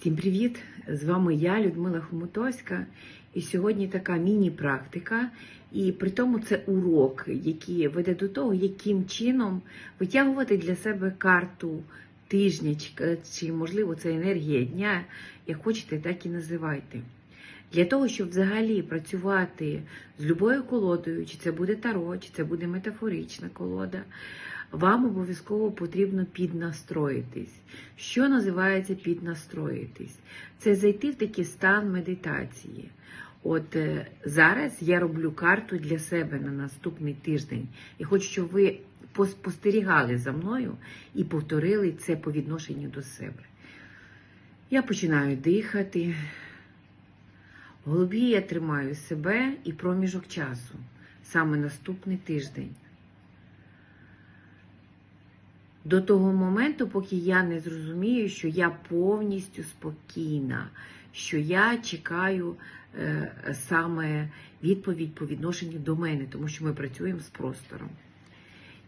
Всім привіт! З вами я, Людмила Хомутовська. І сьогодні така міні-практика. І при тому це урок, який веде до того, яким чином витягувати для себе карту тижня, чи, можливо це енергія дня, як хочете, так і називайте. Для того, щоб взагалі працювати з любою колодою, чи це буде таро, чи це буде метафорична колода, вам обов'язково потрібно піднастроїтись. Що називається піднастроїтись? Це зайти в такий стан медитації. От е, зараз я роблю карту для себе на наступний тиждень. І хочу, щоб ви поспостерігали за мною і повторили це по відношенню до себе. Я починаю дихати. В голові я тримаю себе і проміжок часу, саме наступний тиждень. До того моменту, поки я не зрозумію, що я повністю спокійна, що я чекаю е, саме відповідь по відношенню до мене, тому що ми працюємо з простором.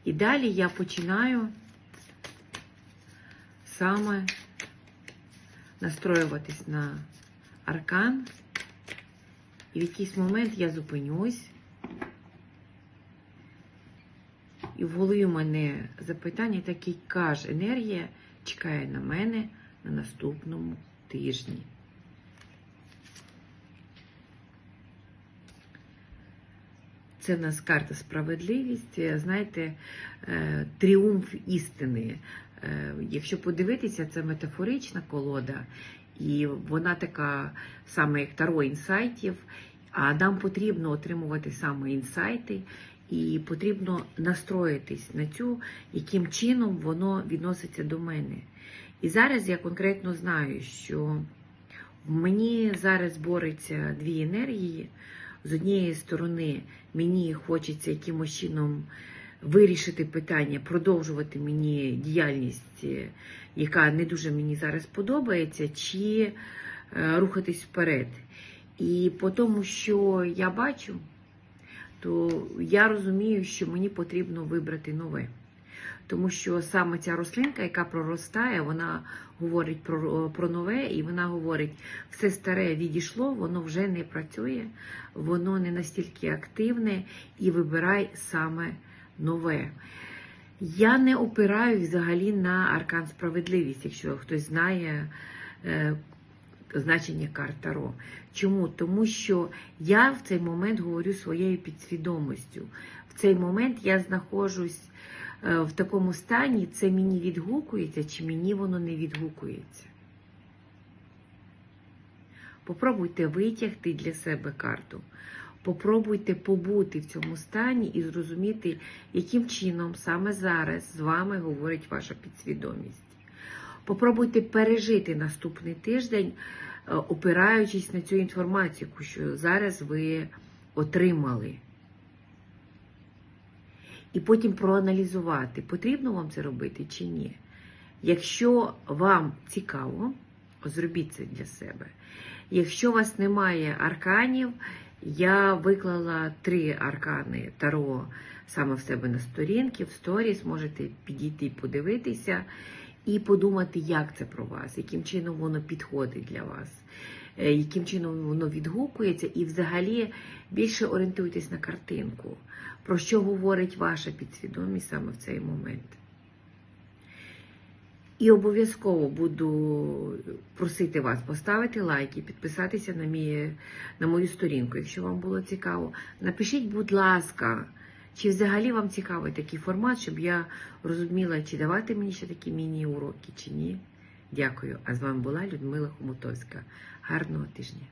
І далі я починаю саме настроюватись на аркан, і в якийсь момент я зупинюсь. І в голові у мене запитання, так яка енергія чекає на мене на наступному тижні. Це в нас карта справедливість, знаєте, е, тріумф істини. Е, Якщо подивитися, це метафорична колода, і вона така саме як таро інсайтів. А нам потрібно отримувати саме інсайти, і потрібно настроїтись на цю, яким чином воно відноситься до мене. І зараз я конкретно знаю, що в мені зараз бореться дві енергії. З однієї сторони, мені хочеться якимось чином вирішити питання, продовжувати мені діяльність, яка не дуже мені зараз подобається, чи е, рухатись вперед. І по тому, що я бачу, то я розумію, що мені потрібно вибрати нове. Тому що саме ця рослинка, яка проростає, вона говорить про про нове, і вона говорить, все старе відійшло, воно вже не працює, воно не настільки активне і вибирай саме нове. Я не опираю взагалі на аркан справедливість, якщо хтось знає е, значення карт Таро. Чому? Тому що я в цей момент говорю своєю підсвідомістю. В цей момент я знаходжусь е, в такому стані, це мені відгукується, чи мені воно не відгукується. Попробуйте витягти для себе карту. Попробуйте побути в цьому стані і зрозуміти, яким чином саме зараз з вами говорить ваша підсвідомість. Попробуйте пережити наступний тиждень, е, опираючись на цю інформацію, що зараз ви отримали. І потім проаналізувати, потрібно вам це робити чи ні. Якщо вам цікаво, зробіть це для себе. Якщо у вас немає арканів, я виклала три аркани Таро саме в себе на сторінки, в сторіс, можете підійти подивитися і подумати, як це про вас, яким чином воно підходить для вас, е, яким чином воно відгукується, і взагалі більше орієнтуйтесь на картинку, про що говорить ваша підсвідомість саме в цей момент. І обов'язково буду просити вас поставити лайки, підписатися на мій, на мою сторінку, якщо вам було цікаво. Напишіть, будь ласка, чи взагалі вам цікавий такий формат, щоб я розуміла, чи давати мені ще такі міні-уроки, чи ні. Дякую. А з вами була Людмила Хомутовська. Гарного тижня!